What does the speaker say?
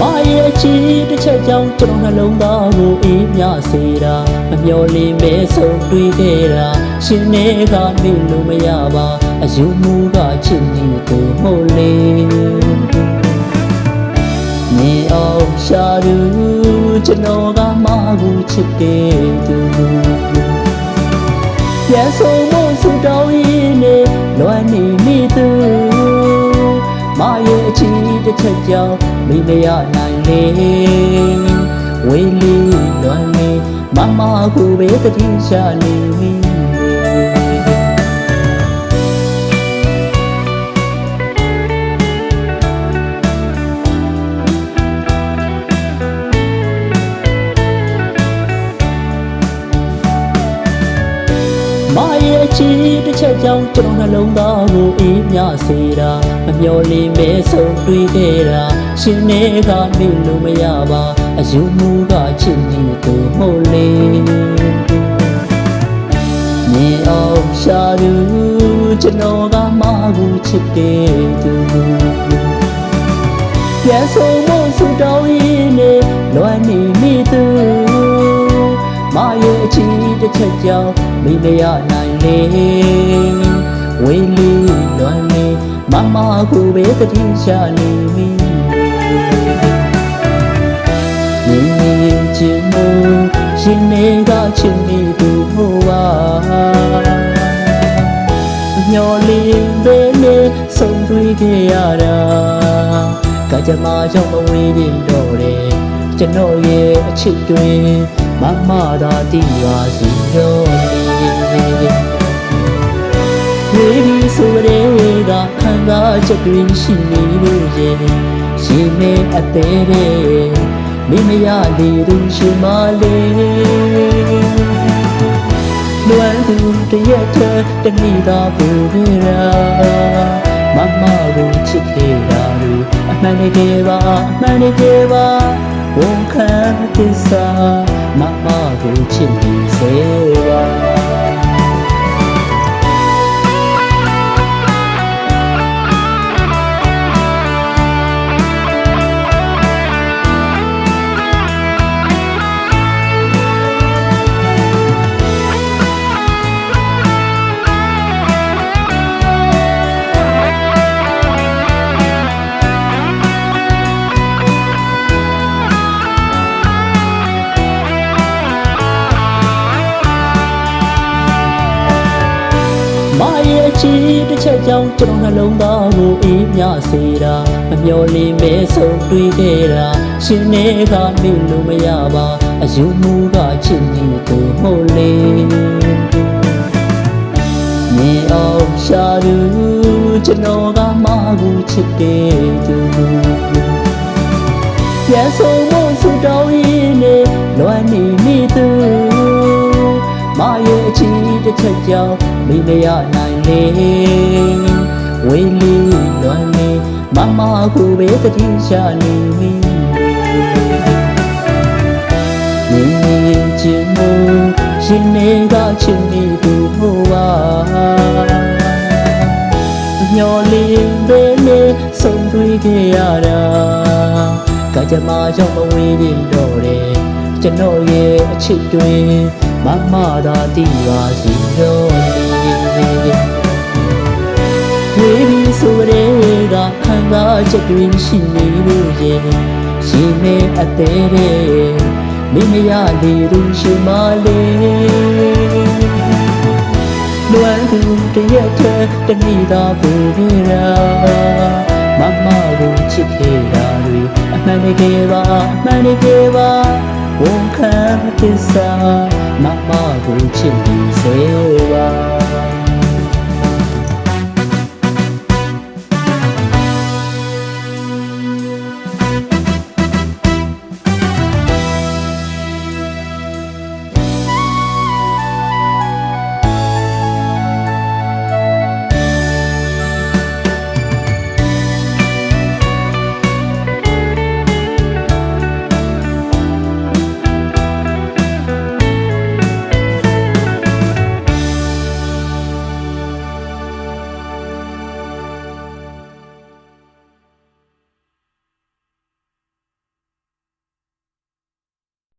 မရဲ့ချီတစ်ချက်ကြောင့်ကျွန်တော်နှလုံးသားကိုအေးမြစေတာမမျော်လင့်မဲဆုံးတွေ့ခဲ့တာရှင်နေကမေ့လို့မရပါအယူမူကချစ်နေသူမို့လေနေအောင်ရှာလူကျွန်တော်ကမကူချစ်တဲ့သူပြန်ဆုံးမဆူတောင်းရင်းနဲ့လွမ်းနေမိသူမရဲ့အချီတစ်ချက်ကြောင့် မိမရနိုင်လေဝေးလေးလွမ်းနေမမကိုပဲတတိရှာနေမိလေ မရဲ့ချီတစ်ချက်ကြောင့်ကျွန်တော်နှလုံးသားကိုအေးမြစေတာမမျော်လင့်မဲဆုံးတွေ့ခဲ့တာရှင်နေကမေ့လို့မရပါအယူမူကချစ်နေသူမို့လေမြင်အောင်ရှာလူကျွန်တော်ကမကူချစ်တဲ့သူပြန်ဆုံးမဆူတောင်းရင်းနဲ့လွမ်းနေမိသူမရဲ့အချီတစ်ချက်ကြောင့် မိမရနိုင်လေဝေးလေးလွမ်းနေမမကိုပဲတတိရှာနေမိနေနေချင်မို့ရှင်နေကချင်နေသူဟိုပါမျော်လင့်ပဲနေဆုံးတွေ့ခဲ့ရတာကကြမ္မာကြောင့်မဝေးရင်တော့တယ်ကျွန်တော်ရဲ့အချစ်တွေမမသာတည်ပါစီတော့လေဒီဆိုရဲကခံစားချက်တွေရှိနေလို့ရဲ့ရှင်မေအသေးတဲ့မိမရလေသူရှင်မလေးလွမ်းသူတရက်တည်းတဏိတာပူခဲ့တာမမကိုချစ်ခဲ့တာလူအမှန်တကယ်ပါအမှန်တကယ်ပါဝန်ခံသစ္စာ မမကိုချစ်နေစေ ချီတစ်ချက်ကြောင့်ကျွန်တော်နှလုံးသားကိုအေးမြစေတာမမျော်လင့်မဲဆုံးတွေ့ခဲ့တာရှင်နေကမေ့လို့မရပါအယူမူကချစ်နေသူမို့လေနေအောင်ရှာလူကျွန်တော်ကမကူချစ်တဲ့သူပြန်ဆုံးမဆူတောင်းရင်းနဲ့လွမ်းနေမိသူမရဲ့အချီတစ်ချက်ကြောင့် မိမရနိုင်လေဝေးလေးလွမ်းနေမမကိုပဲတတိရှာနေမိနေနေချင်မို့ရှင်နေကချင်နေသူဟိုပါမျော်လင့်ပဲနေဆုံးတွေ့ခဲ့ရတာကကြမ္မာကြောင့်မဝေးရင်တော့တယ်ကျွန်တော်ရဲ့အချစ်တွေ မမသာတည်ပါစီတော့ဝေးပြီးဆိုရဲကခံစားချက်တွေရှိနေလို့ရဲ့ရှင်မဲအသေးတဲ့မိမရလေသူရှင်မလေးလွမ်းသူတရက်တည်းတဏိတာပူခဲ့တာမမကိုချစ်ခဲ့တာတွေအမှန်တကယ်ပါအမှန်တကယ်ပါ ဝန်ခံသစ္စာမမကိုချစ်ပြီးစေပါ